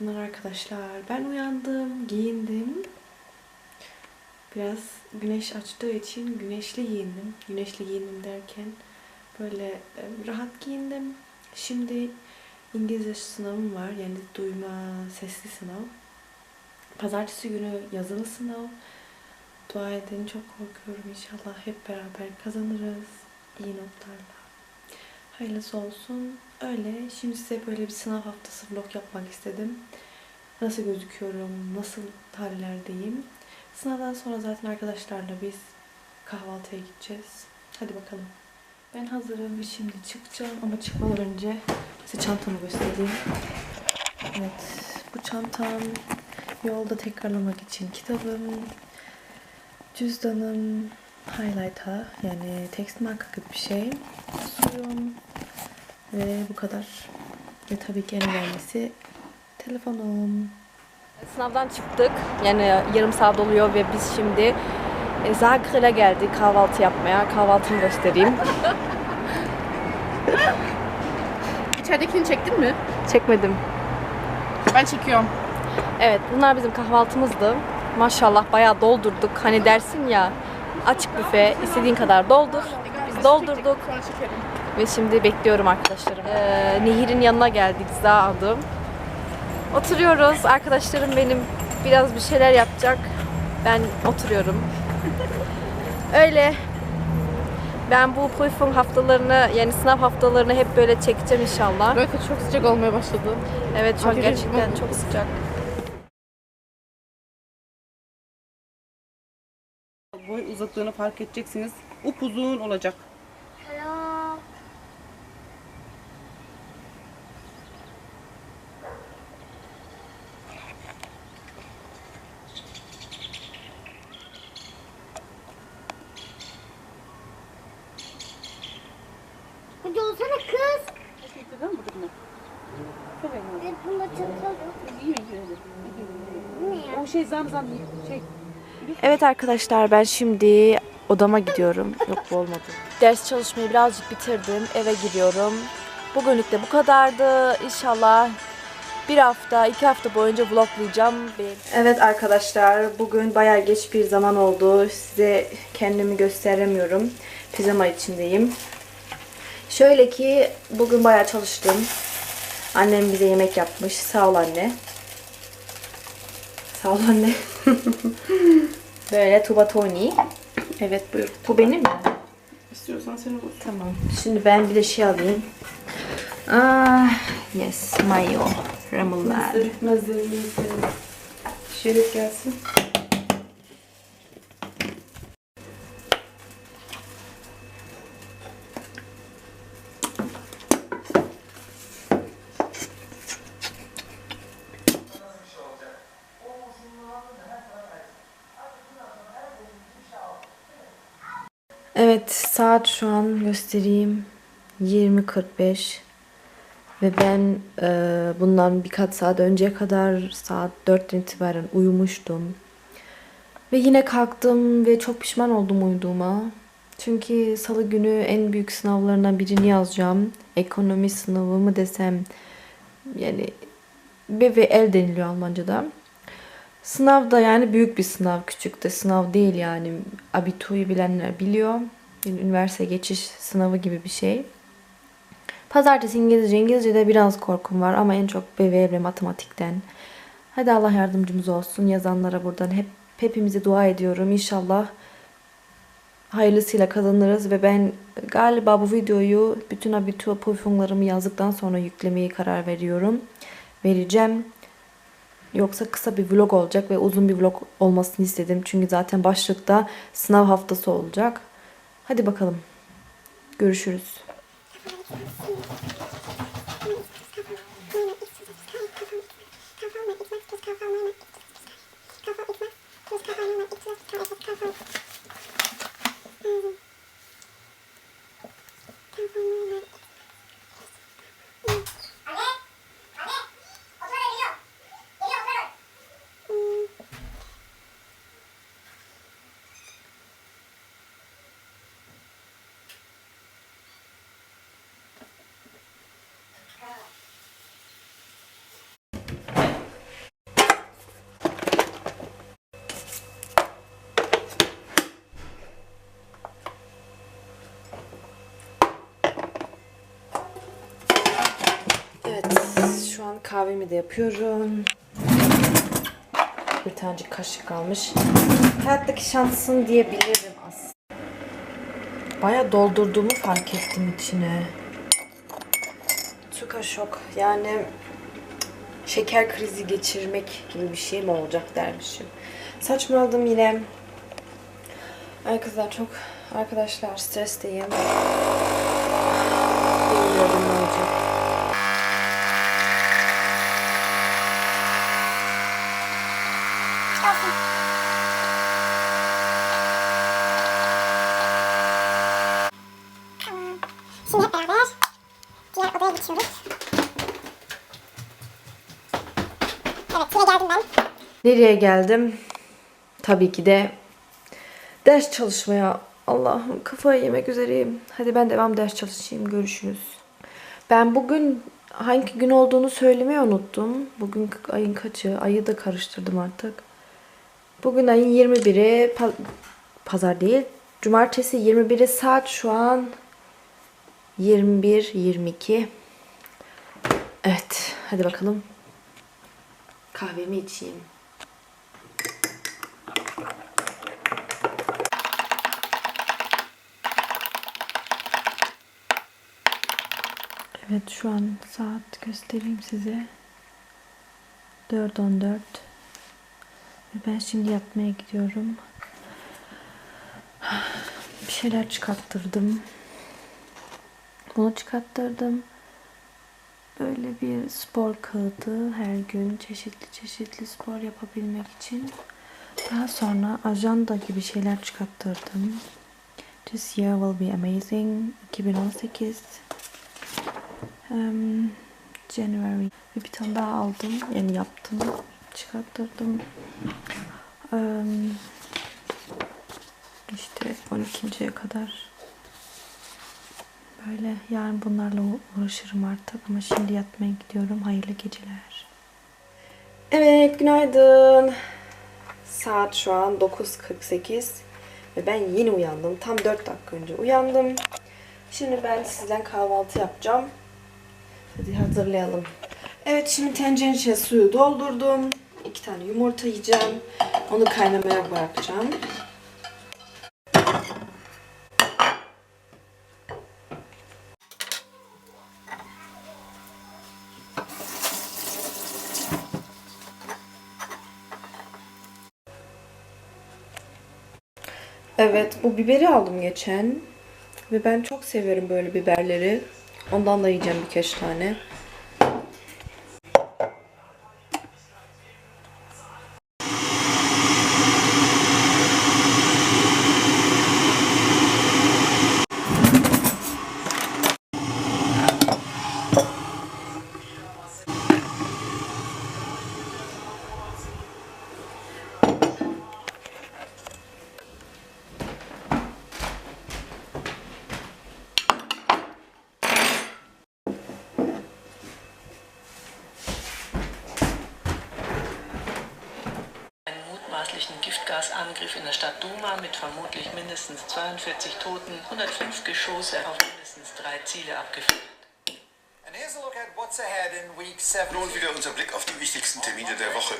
Günaydın arkadaşlar. Ben uyandım, giyindim. Biraz güneş açtığı için güneşli giyindim. Güneşli giyindim derken böyle e, rahat giyindim. Şimdi İngilizce sınavım var. Yani duyma, sesli sınav. Pazartesi günü yazılı sınav. Dua edin çok korkuyorum inşallah hep beraber kazanırız. iyi notlarla. Hayırlısı olsun. Öyle. Şimdi size böyle bir sınav haftası vlog yapmak istedim. Nasıl gözüküyorum, nasıl hallerdeyim. Sınavdan sonra zaten arkadaşlarla biz kahvaltıya gideceğiz. Hadi bakalım. Ben hazırım ve şimdi çıkacağım ama çıkmadan önce size çantamı göstereyim. Evet, bu çantam yolda tekrarlamak için kitabım, cüzdanım, highlight'a yani text marka gibi bir şey, suyum ve bu kadar. Ve tabii ki en önemlisi telefonum. Sınavdan çıktık. Yani yarım saat oluyor ve biz şimdi e, Zagreb'e geldik kahvaltı yapmaya. Kahvaltımı göstereyim. İçeridekini çektin mi? Çekmedim. Ben çekiyorum. Evet bunlar bizim kahvaltımızdı. Maşallah bayağı doldurduk. Hani dersin ya açık büfe istediğin kadar doldur. Biz doldurduk ve şimdi bekliyorum arkadaşlarım. Ee, Nehir'in yanına geldik Za adım. Oturuyoruz. Arkadaşlarım benim biraz bir şeyler yapacak. Ben oturuyorum. Öyle. Ben bu Prüfung haftalarını yani sınav haftalarını hep böyle çekeceğim inşallah. Böyle çok sıcak olmaya başladı. Evet şu an gerçekten çok sıcak. Uzaklığını fark edeceksiniz. Upuzun olacak. Hadi olsana kız. Neden bu durma? Çok eğlenceli. Ne ya? O şey zam zam şey. Evet arkadaşlar ben şimdi odama gidiyorum. Yok bu olmadı. Ders çalışmayı birazcık bitirdim. Eve gidiyorum. Bugünlük de bu kadardı. İnşallah bir hafta, iki hafta boyunca vloglayacağım. Evet arkadaşlar bugün bayağı geç bir zaman oldu. Size kendimi gösteremiyorum. Pijama içindeyim. Şöyle ki bugün bayağı çalıştım. Annem bize yemek yapmış. Sağ ol anne. Sağ ol anne. Böyle tubatoni. Evet buyur. Bu benim mi? İstiyorsan seni bul. Tamam. Şimdi ben bir de şey alayım. Ah, yes, mayo. Remoulade. Mazırını Şerif gelsin. Evet, saat şu an göstereyim. 20.45. Ve ben e, bundan birkaç saat önceye kadar saat 4'ten itibaren uyumuştum. Ve yine kalktım ve çok pişman oldum uyuduğuma. Çünkü salı günü en büyük sınavlarından birini yazacağım. Ekonomi sınavı mı desem yani B ve el deniliyor Almanca'da. Sınav da yani büyük bir sınav, küçük de sınav değil yani. Abituyu bilenler biliyor. Üniversite geçiş sınavı gibi bir şey. Pazartesi İngilizce. İngilizce'de biraz korkum var ama en çok BV ve matematikten. Hadi Allah yardımcımız olsun. Yazanlara buradan hep hepimize dua ediyorum. İnşallah hayırlısıyla kazanırız ve ben galiba bu videoyu bütün abitur prüfunglarımı yazdıktan sonra yüklemeyi karar veriyorum. Vereceğim. Yoksa kısa bir vlog olacak ve uzun bir vlog olmasını istedim. Çünkü zaten başlıkta sınav haftası olacak. Hadi bakalım. Görüşürüz. Thank you. Kahvemi de yapıyorum. Bir tanecik kaşık kalmış. Hayattaki şansın diyebilirim aslında. Baya doldurduğumu fark ettim içine. Süper şok. Yani şeker krizi geçirmek gibi bir şey mi olacak dermişim. Saçmaladım yine. Ay kızlar çok arkadaşlar stresteyim. Bilmiyorum ne olacak. Tamam. Şimdi hep beraber diğer odaya geçiyoruz. Evet yine geldim ben. Nereye geldim? Tabii ki de ders çalışmaya. Allah'ım kafayı yemek üzereyim. Hadi ben devam ders çalışayım. Görüşürüz. Ben bugün hangi gün olduğunu söylemeyi unuttum. Bugün ayın kaçı? Ayı da karıştırdım artık. Bugün ayın 21'i pa- pazar değil. Cumartesi 21'i saat şu an 21 22. Evet, hadi bakalım. Kahvemi içeyim. Evet şu an saat göstereyim size. 4.14 Ve ben şimdi yatmaya gidiyorum. Bir şeyler çıkarttırdım. Bunu çıkarttırdım. Böyle bir spor kağıdı her gün çeşitli çeşitli spor yapabilmek için. Daha sonra ajanda gibi şeyler çıkarttırdım. This year will be amazing. 2018 um, January. Ve bir tane daha aldım. Yani yaptım. Çıkarttırdım. Um, işte 12.ye kadar Böyle yarın bunlarla uğraşırım artık ama şimdi yatmaya gidiyorum. Hayırlı geceler. Evet günaydın. Saat şu an 9.48 ve ben yeni uyandım. Tam 4 dakika önce uyandım. Şimdi ben sizden kahvaltı yapacağım. Hadi hazırlayalım. Evet şimdi tencerenin içine suyu doldurdum. İki tane yumurta yiyeceğim. Onu kaynamaya bırakacağım. Evet, bu biberi aldım geçen. Ve ben çok seviyorum böyle biberleri. Ondan da yiyeceğim birkaç tane. Mindestens 42 Toten, 105 Geschosse auf mindestens drei Ziele abgeführt. And here's a look at what's ahead in week 7. Nun wieder unser Blick auf die wichtigsten Termine der Woche.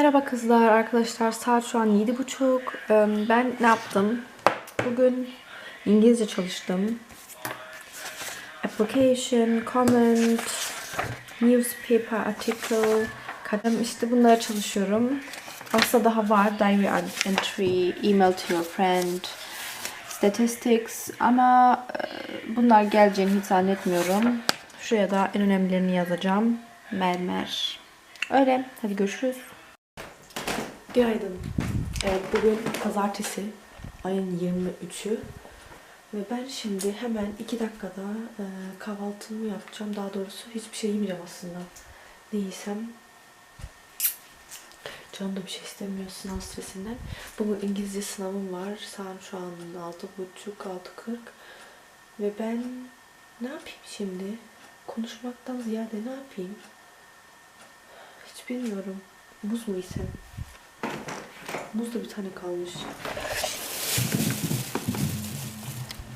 Merhaba kızlar, arkadaşlar. Saat şu an yedi buçuk. Ee, Ben ne yaptım? Bugün İngilizce çalıştım. Application, comment, newspaper, article, kalem işte bunlara çalışıyorum. Aslında daha var. Diary entry, email to your friend, statistics ama e, bunlar geleceğini hiç zannetmiyorum. Şuraya da en önemlilerini yazacağım. Mermer. Öyle. Hadi görüşürüz. Günaydın. Evet bugün pazartesi. Ayın 23'ü. Ve ben şimdi hemen 2 dakikada e, kahvaltımı yapacağım. Daha doğrusu hiçbir şey yemeyeceğim aslında. Ne yesem Canım da bir şey istemiyor sınav stresinden. Bugün İngilizce sınavım var. Saat şu an 6.30, 6.40. Ve ben ne yapayım şimdi? Konuşmaktan ziyade ne yapayım? Hiç bilmiyorum. Muz mu yesem? Muz da bir tane kalmış.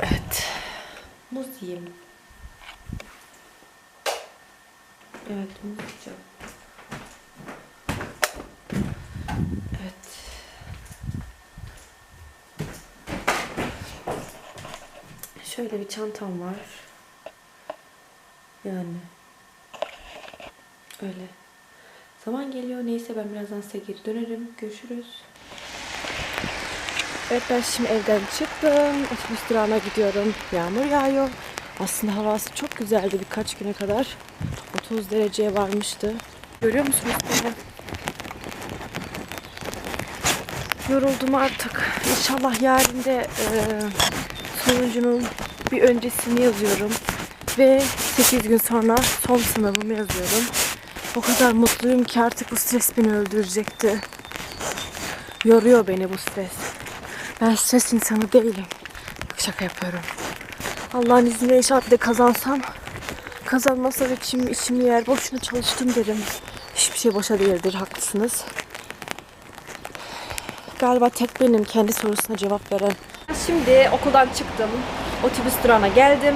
Evet. Muz yiyeyim. Evet, muz yiyeceğim. Evet. Şöyle bir çantam var. Yani. Öyle. Zaman geliyor. Neyse ben birazdan size geri dönerim. Görüşürüz. Evet ben şimdi evden çıktım. Otobüs durağına gidiyorum. Yağmur yağıyor. Aslında havası çok güzeldi birkaç güne kadar. 30 dereceye varmıştı. Görüyor musunuz beni? Yoruldum artık. İnşallah yarın de e, sonucunun bir öncesini yazıyorum. Ve 8 gün sonra son sınavımı yazıyorum. O kadar mutluyum ki artık bu stres beni öldürecekti. Yoruyor beni bu stres. Ben stres insanı değilim. Şaka yapıyorum. Allah'ın izniyle inşallah bir de kazansam. Kazanmazsam içim, içim yer. Boşuna çalıştım derim. Hiçbir şey boşa değildir. Haklısınız. Galiba tek benim kendi sorusuna cevap veren. Şimdi okuldan çıktım. Otobüs durağına geldim.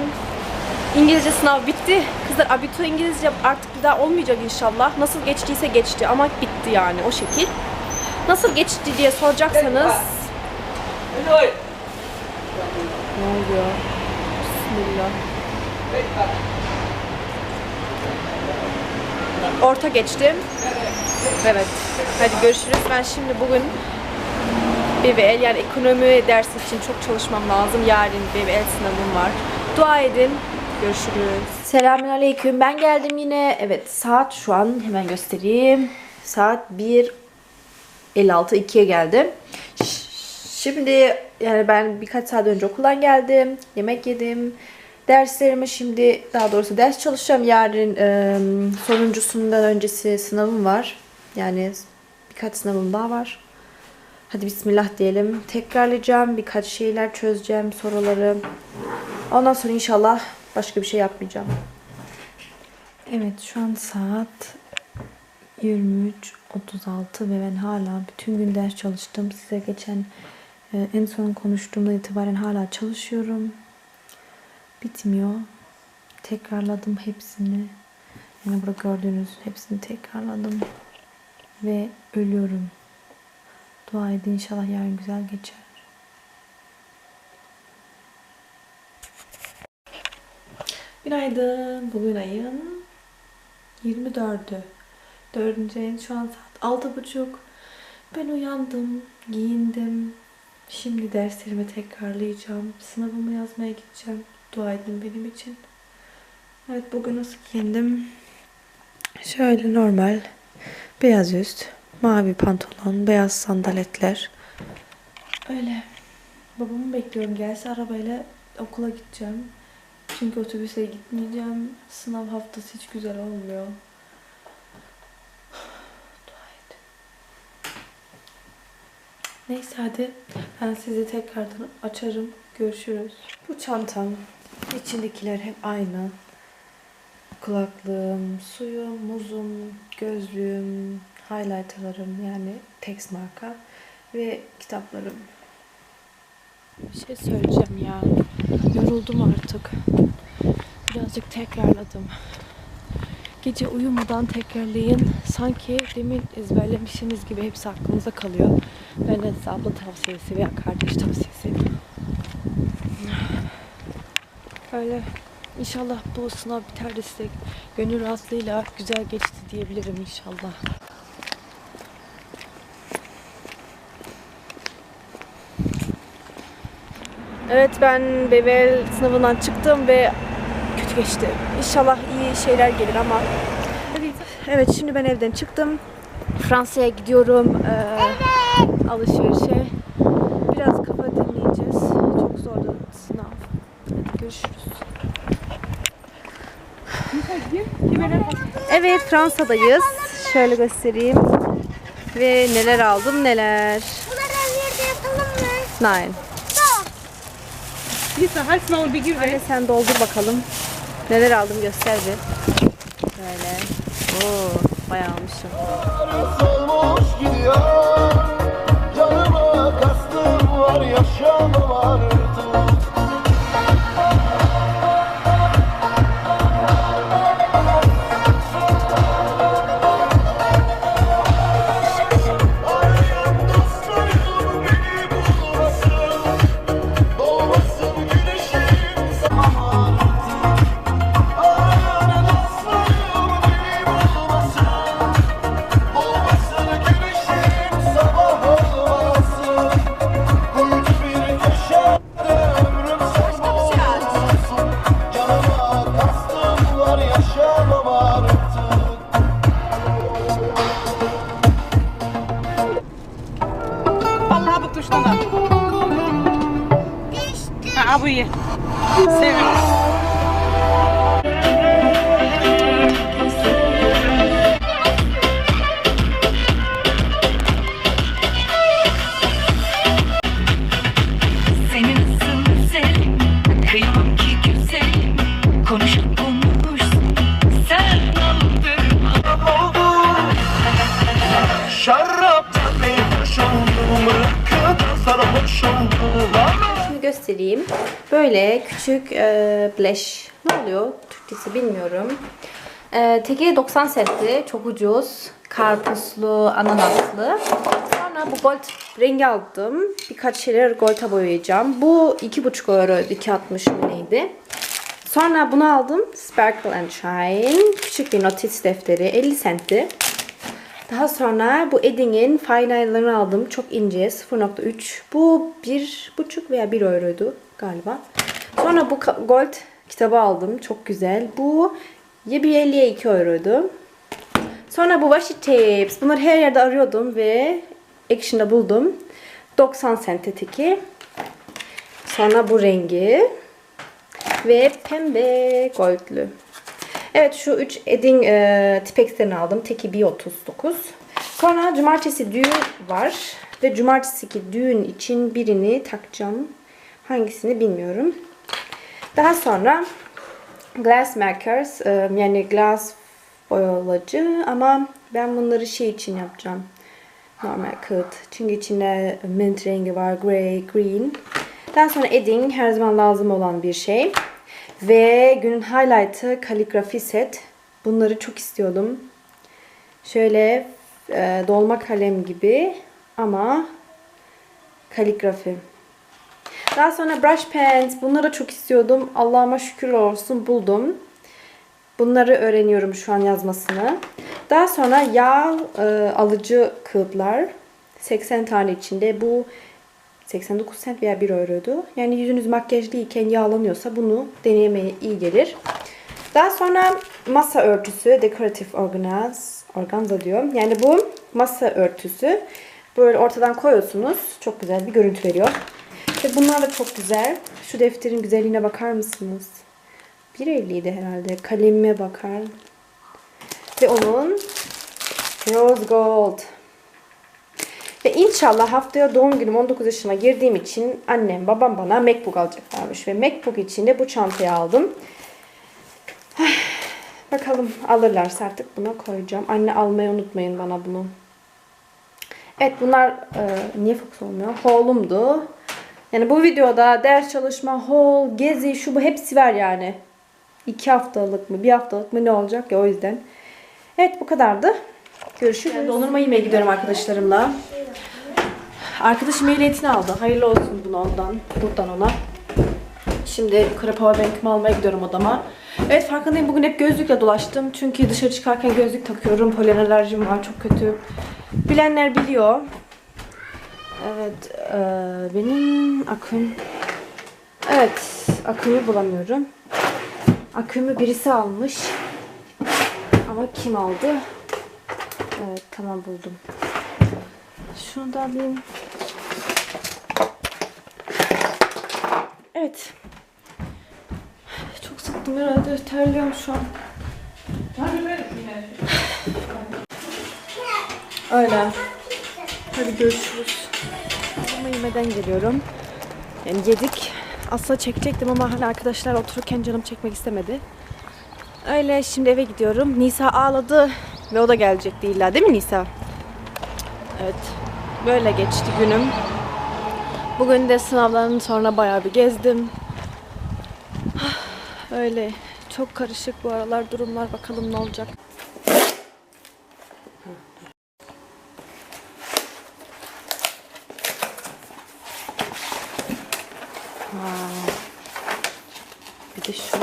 İngilizce sınav bitti. Kızlar abitur İngilizce artık bir daha olmayacak inşallah. Nasıl geçtiyse geçti ama bitti yani o şekil. Nasıl geçti diye soracaksanız ne oluyor? Bismillah. Orta geçtim. Evet. Hadi görüşürüz. Ben şimdi bugün BBL yani ekonomi dersi için çok çalışmam lazım. Yarın BBL sınavım var. Dua edin. Görüşürüz. Selamünaleyküm. Ben geldim yine. Evet saat şu an hemen göstereyim. Saat 1 56 2'ye geldim. Şimdi yani ben birkaç saat önce okuldan geldim. Yemek yedim. Derslerimi şimdi daha doğrusu ders çalışacağım. Yarın e, sonuncusundan öncesi sınavım var. Yani birkaç sınavım daha var. Hadi bismillah diyelim. Tekrarlayacağım. Birkaç şeyler çözeceğim soruları. Ondan sonra inşallah başka bir şey yapmayacağım. Evet şu an saat 23.36 ve ben hala bütün gün ders çalıştım. Size geçen en son konuştuğumda itibaren hala çalışıyorum. Bitmiyor. Tekrarladım hepsini. Yani burada gördüğünüz hepsini tekrarladım. Ve ölüyorum. Dua edin inşallah yarın güzel geçer. Günaydın. Bugün ayın 24'ü. Dördüncü ayın şu an saat 6.30. Ben uyandım, giyindim. Şimdi derslerimi tekrarlayacağım. Sınavımı yazmaya gideceğim. Dua edin benim için. Evet bugün nasıl giyindim? Şöyle normal. Beyaz üst, mavi pantolon, beyaz sandaletler. Öyle. Babamı bekliyorum. Gelse arabayla okula gideceğim. Çünkü otobüse gitmeyeceğim. Sınav haftası hiç güzel olmuyor. Dua et. Neyse hadi ben sizi tekrardan açarım. Görüşürüz. Bu çantam. İçindekiler hep aynı. Kulaklığım, suyum, muzum, gözlüğüm, highlighterlarım yani Tex marka ve kitaplarım. Bir şey söyleyeceğim ya. Yoruldum artık. Birazcık tekrarladım. Gece uyumadan tekrarlayın. Sanki demin ezberlemişsiniz gibi hepsi aklınıza kalıyor. Benden size abla tavsiyesi veya kardeş tavsiyesi. Öyle. İnşallah bu sınav biter de size gönül rahatlığıyla güzel geçti diyebilirim inşallah. Evet ben BBL sınavından çıktım ve kötü geçti. İnşallah iyi şeyler gelir ama. Evet şimdi ben evden çıktım. Fransa'ya gidiyorum eee, alışverişe. Biraz kafa dinleyeceğiz. Çok zordu sınav. Hadi görüşürüz. Evet Fransa'dayız. Şöyle göstereyim. Ve neler aldım neler. Bunları bir de yapalım mı? Nein. Lisa halt mal bir gir ve Hadi sen doldur bakalım. Neler aldım göster bir. Böyle. Oo, bayağı almışım. Canıma kastım var yaşamam artık Böyle küçük e, bleş. Ne oluyor? Türkçesi bilmiyorum. E, teki 90 centti. Çok ucuz. Karpuzlu, ananaslı. Sonra bu gold rengi aldım. Birkaç şeyler golda boyayacağım. Bu 2,5 euro, 2,60 mı neydi? Sonra bunu aldım. Sparkle and Shine. Küçük bir notis defteri. 50 centti. Daha sonra bu Edding'in fine aldım. Çok ince 0.3. Bu 1.5 veya 1 euroydu galiba. Sonra bu gold kitabı aldım. Çok güzel. Bu 52 euroydu. Sonra bu washi tapes. Bunları her yerde arıyordum ve Action'da buldum. 90 cente teki. Sonra bu rengi. Ve pembe goldlü. Evet şu 3 Edding e, Tipex'lerini aldım. Teki 1.39. Sonra cumartesi düğün var. Ve cumartesiki düğün için birini takacağım. Hangisini bilmiyorum. Daha sonra glass markers e, yani glass boyalacı ama ben bunları şey için yapacağım. Normal kağıt. Çünkü içinde mint rengi var. Grey, green. Daha sonra edding her zaman lazım olan bir şey. Ve günün highlight'ı kaligrafi set. Bunları çok istiyordum. Şöyle e, dolma kalem gibi ama kaligrafi. Daha sonra brush pens. Bunları çok istiyordum. Allah'ıma şükür olsun buldum. Bunları öğreniyorum şu an yazmasını. Daha sonra yağ e, alıcı kağıtlar. 80 tane içinde. Bu 89 cent veya 1 euroydu. Yani yüzünüz makyajlıyken yağlanıyorsa bunu deneyimeye iyi gelir. Daha sonra masa örtüsü, decorative organza, organza diyor. Yani bu masa örtüsü. Böyle ortadan koyuyorsunuz. Çok güzel bir görüntü veriyor. Ve bunlar da çok güzel. Şu defterin güzelliğine bakar mısınız? 1.50'ydi herhalde. Kalemime bakar. Ve onun rose gold. Ve inşallah haftaya doğum günüm 19 yaşıma girdiğim için annem babam bana MacBook alacaklarmış. Ve MacBook için de bu çantayı aldım. Bakalım alırlarsa artık buna koyacağım. Anne almayı unutmayın bana bunu. Evet bunlar e, niye fokus olmuyor? Haul'umdu. Yani bu videoda ders çalışma, haul, gezi, şu bu hepsi var yani. İki haftalık mı, bir haftalık mı ne olacak ya o yüzden. Evet bu kadardı. Görüşürüz. Dondurma yemeye gidiyorum arkadaşlarımla. Arkadaşım ehliyetini aldı. Hayırlı olsun bunu ondan. Buradan ona. Şimdi yukarı powerbank'imi almaya gidiyorum odama. Evet farkındayım bugün hep gözlükle dolaştım. Çünkü dışarı çıkarken gözlük takıyorum. Polen alerjim var çok kötü. Bilenler biliyor. Evet eee, benim akım. Evet akümü bulamıyorum. Akümü birisi almış. Ama kim aldı? Evet tamam buldum. Şunu da alayım. Evet. Çok sıktım herhalde. Terliyorum şu an. Öyle. Hadi görüşürüz. Ama yemeden geliyorum. Yani yedik. Aslında çekecektim ama hani arkadaşlar otururken canım çekmek istemedi. Öyle şimdi eve gidiyorum. Nisa ağladı ve o da gelecekti illa değil mi Nisa? Evet. Böyle geçti günüm. Bugün de sınavların sonra bayağı bir gezdim. Öyle çok karışık bu aralar durumlar. Bakalım ne olacak. Bir de şu.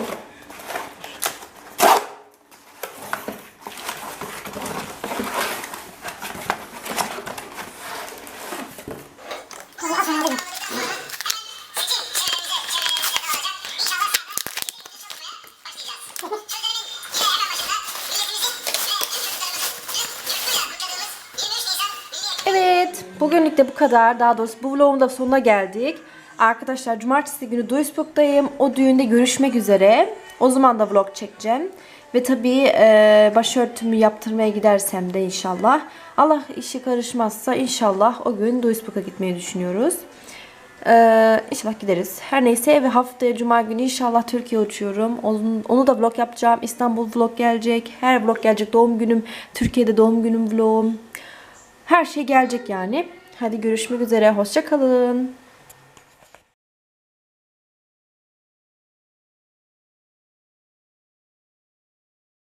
Evet, bugünlük de bu kadar. Daha doğrusu bu vlogun da sonuna geldik. Arkadaşlar cumartesi günü Duisburg'dayım. O düğünde görüşmek üzere. O zaman da vlog çekeceğim. Ve tabii e, başörtümü yaptırmaya gidersem de inşallah. Allah işi karışmazsa inşallah o gün Duisburg'a gitmeyi düşünüyoruz. Ee, inşallah gideriz. Her neyse ve haftaya cuma günü inşallah Türkiye uçuyorum. Onu, onu da vlog yapacağım. İstanbul vlog gelecek. Her vlog gelecek. Doğum günüm, Türkiye'de doğum günüm vlogum. Her şey gelecek yani. Hadi görüşmek üzere. Hoşça kalın.